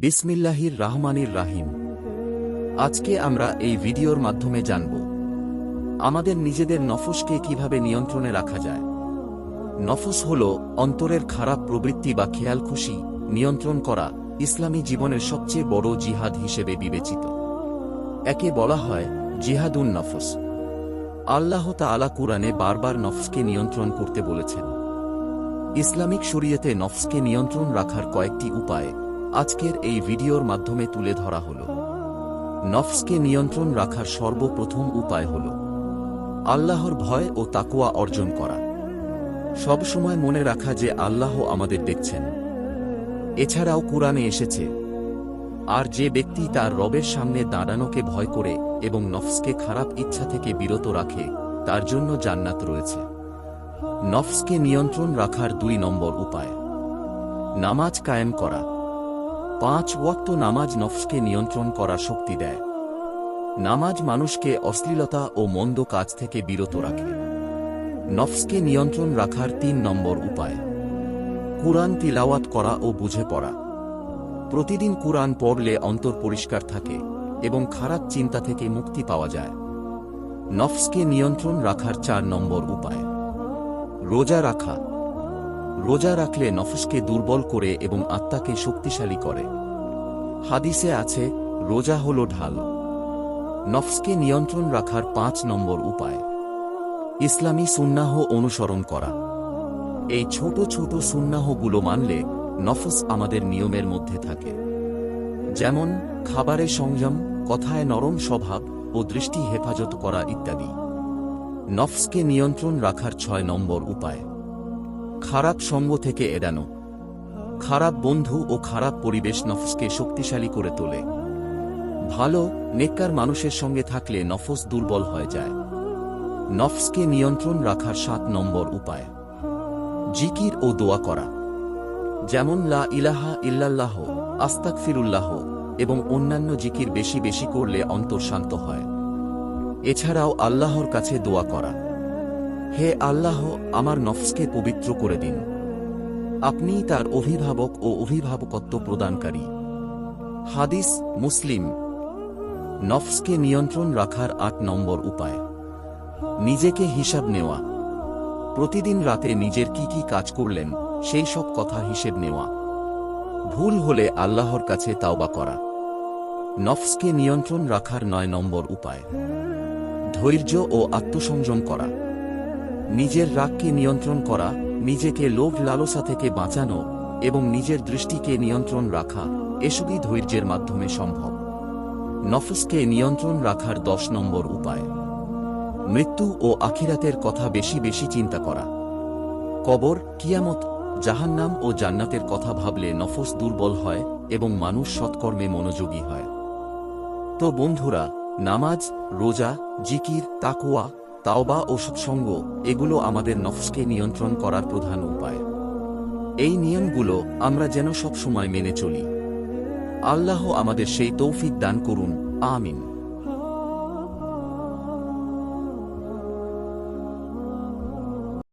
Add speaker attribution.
Speaker 1: বিসমিল্লাহির রাহমানির রাহিম। আজকে আমরা এই ভিডিওর মাধ্যমে জানব, আমাদের নিজেদের নফসকে কীভাবে নিয়ন্ত্রণে রাখা যায়। নফস হল অন্তরের খারাপ প্রবৃত্তি বা খেয়াল খুশি নিয়ন্ত্রণ করা ইসলামী জীবনের সবচেয়ে বড় জিহাদ হিসেবে বিবেচিত। একে বলা হয় জিহাদুন নফস। আল্লাহ তাআলা কুরআনে বারবার নফসকে নিয়ন্ত্রণ করতে বলেছেন। ইসলামিক শরীয়তে নফসকে নিয়ন্ত্রণ রাখার কয়েকটি উপায় আজকের এই ভিডিওর মাধ্যমে তুলে ধরা হল। নফসকে নিয়ন্ত্রণ রাখার সর্বপ্রথম উপায় হল আল্লাহর ভয় ও তাকুয়া অর্জন করা। সবসময় মনে রাখা যে আল্লাহ আমাদের দেখছেন। এছাড়াও কুরআনে এসেছে, আর যে ব্যক্তি তার রবের সামনে দাঁড়ানোকে ভয় করে এবং নফসকে খারাপ ইচ্ছা থেকে বিরত রাখে, তার জন্য জান্নাত রয়েছে। নফসকে নিয়ন্ত্রণ রাখার দুই নম্বর উপায়, নামাজ কায়েম করা। পাঁচ ওয়াক্ত নামাজ নফসকে নিয়ন্ত্রণ করা শক্তি দেয়। নামাজ মানুষকে অশ্লীলতা ও মন্দ কাজ থেকে বিরত রাখে। নফসকে নিয়ন্ত্রণ রাখার তিন নম্বর উপায়। কুরআন তিলাওয়াত করা ও বুঝে পড়া। প্রতিদিন কুরআন পড়লে অন্তর পরিষ্কার থাকে এবং খারাপ চিন্তা থেকে মুক্তি পাওয়া যায়। নফসকে নিয়ন্ত্রণ রাখার চার নম্বর উপায়। রোজা রাখা। রোজা রাখলে নফসকে দুর্বল করে এবং আত্মাকে শক্তিশালী করে। হাদিসে আছে, রোজা হল ঢাল। নফসকে নিয়ন্ত্রণ রাখার পাঁচ নম্বর উপায়। ইসলামী সুন্নাহ অনুসরণ করা। এই ছোট ছোট সুন্নাহগুলো মানলে নফস আমাদের নিয়মের মধ্যে থাকে। যেমন খাবারে সংযম, কথায় নরম স্বভাব ও দৃষ্টি হেফাজত করা ইত্যাদি। নফসকে নিয়ন্ত্রণ রাখার ছয় নম্বর উপায়। খারাপ সঙ্গ থেকে এড়ানো। খারাপ বন্ধু ও খারাপ পরিবেশ নফসকে শক্তিশালী করে তোলে। ভালো, নেককার মানুষের সঙ্গে থাকলে নফস দুর্বল হয়ে যায়। নফসকে নিয়ন্ত্রণ রাখার সাত নম্বর উপায়। জিকির ও দোয়া করা। যেমন লা ইলাহা ইল্লাল্লাহ আস্তাক ফিরুল্লাহ এবং অন্যান্য জিকির বেশি বেশি করলে অন্তর শান্ত হয়। এছাড়াও আল্লাহর কাছে দোয়া করা। হে আল্লাহ, আমার নফসকে পবিত্র করে দিন। আপনি তার অভিভাবক ও অভিভাবকত্ব প্রদানকারী। হাদিস মুসলিম। নফসকে নিয়ন্ত্রণ রাখার আট নম্বর উপায়। নিজেকে হিসাব নেওয়া। প্রতিদিন রাতে নিজের কি কি কাজ করলেন, সেই সব কথা হিসেব নেওয়া। ভুল হলে আল্লাহর কাছে তাওবা করা। নফসকে নিয়ন্ত্রণ রাখার নয় নম্বর উপায়। ধৈর্য ও আত্মসংযম করা। নিজের রাগকে নিয়ন্ত্রণ করা, নিজেকে লোভ লালসা থেকে বাঁচানো এবং নিজের দৃষ্টিকে নিয়ন্ত্রণ রাখা, এসবই ধৈর্যের মাধ্যমে সম্ভব। নফসকে নিয়ন্ত্রণ রাখার দশ নম্বর উপায়। মৃত্যু ও আখিরাতের কথা বেশি বেশি চিন্তা করা। কবর, কিয়ামত, জাহান্নাম ও জান্নাতের কথা ভাবলে নফস দুর্বল হয় এবং মানুষ সৎকর্মে মনোযোগী হয়। তো বন্ধুরা, নামাজ, রোজা, জিকির তাকুয়া তাওবা ও সৎসঙ্গ এগুলো আমাদের নফসকে নিয়ন্ত্রণ করার প্রধান উপায়। এই নিয়মগুলো আমরা যেন সব সময় মেনে চলি। আল্লাহ আমাদের সেই তৌফিক দান করুন, আমিন।